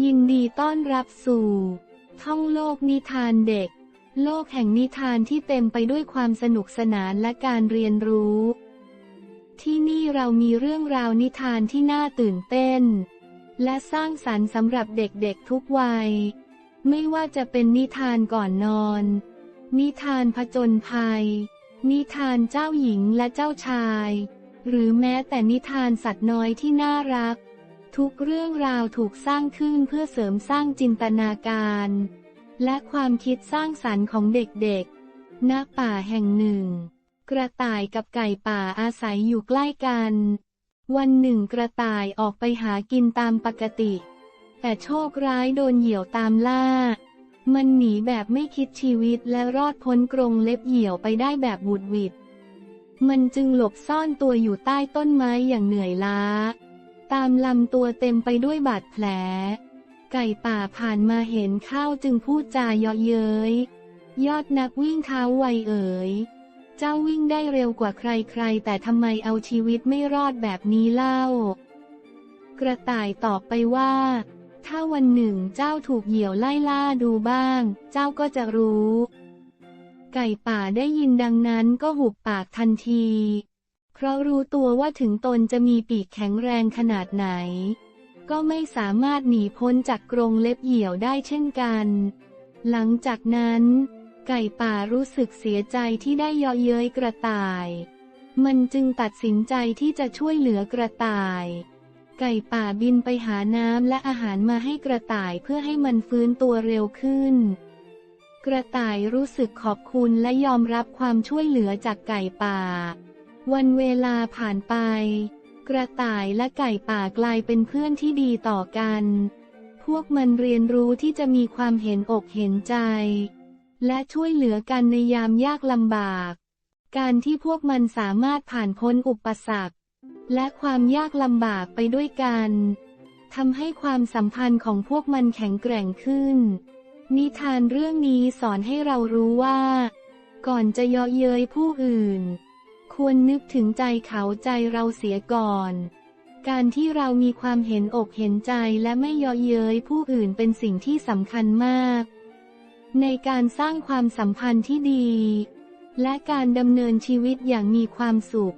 ยินดีต้อนรับสู่ ท่องโลกนิทานเด็ก โลกแห่งนิทานที่เต็มไปด้วยความสนุกสนานและการเรียนรู้ ที่นี่เรามีเรื่องราวนิทานที่น่าตื่นเต้น และสร้างสรรค์สำหรับเด็กๆทุกวัย ไม่ว่าจะเป็นนิทานก่อนนอน นิทานผจญภัย นิทานเจ้าหญิงและเจ้าชาย หรือแม้แต่นิทานสัตว์น้อยที่น่ารัก ทุกเรื่องราวถูกสร้างขึ้นเพื่อเสริมสร้างจินตนาการ และความคิดสร้างสรรค์ของเด็กๆณป่าแห่งหนึ่ง กระต่ายกับไก่ป่าอาศัยอยู่ใกล้กัน วันหนึ่งกระต่ายออกไปหากินตามปกติ แต่โชคร้ายโดนเหยี่ยวตามล่า มันหนีแบบไม่คิดชีวิตและรอดพ้นกรงเล็บเหยี่ยวไปได้แบบบุดวิดมันจึงหลบซ่อนตัวอยู่ใต้ต้นไม้อย่างเหนื่อยล้า ตามลำตัวเต็มไปด้วยบาดแผล ไก่ป่าผ่านมาเห็นเข้าจึงพูดจาเยาะเย้ย ยอดนักวิ่งเท้าไวเอ๋ย เจ้าวิ่งได้เร็วกว่าใครๆ แต่ทำไมเอาชีวิตไม่รอดแบบนี้เล่า กระต่ายตอบไปว่า ถ้าวันหนึ่งเจ้าถูกเหยี่ยวไล่ล่าดูบ้าง เจ้าก็จะรู้ ไก่ป่าได้ยินดังนั้นก็หุบปากทันที ราะรู้ตัวว่าถึงตนจะมีปีกแข็งแรงขนาดไหน ก็ไม่สามารถหนีพ้นจากกรงเล็บเหี่ยวได้เช่นกัน หลังจากนั้น ไก่ป่ารู้สึกเสียใจที่ได้ยาะเย้ยกระต่าย มันจึงตัดสินใจที่จะช่วยเหลือกระต่าย ไก่ป่าบินไปหาน้ำและอาหารมาให้กระต่ายเพื่อให้มันฟื้นตัวเร็วขึ้น กระต่ายรู้สึกขอบคุณและยอมรับความช่วยเหลือจากไก่ป่า วันเวลาผ่านไป กระต่ายและไก่ป่ากลายเป็นเพื่อนที่ดีต่อกัน พวกมันเรียนรู้ที่จะมีความเห็นอกเห็นใจ และช่วยเหลือกันในยามยากลำบาก การที่พวกมันสามารถผ่านพ้นอุปสรรค และความยากลำบากไปด้วยกันทำให้ความสัมพันธ์ของพวกมันแข็งแกร่งขึ้น นิทานเรื่องนี้สอนให้เรารู้ว่า ก่อนจะเยาะเย้ยผู้อื่น ควรนึกถึงใจเขาใจเราเสียก่อน การที่เรามีความเห็นอกเห็นใจและไม่เยาะเย้ยผู้อื่นเป็นสิ่งที่สำคัญมาก ในการสร้างความสัมพันธ์ที่ดี และการดำเนินชีวิตอย่างมีความสุข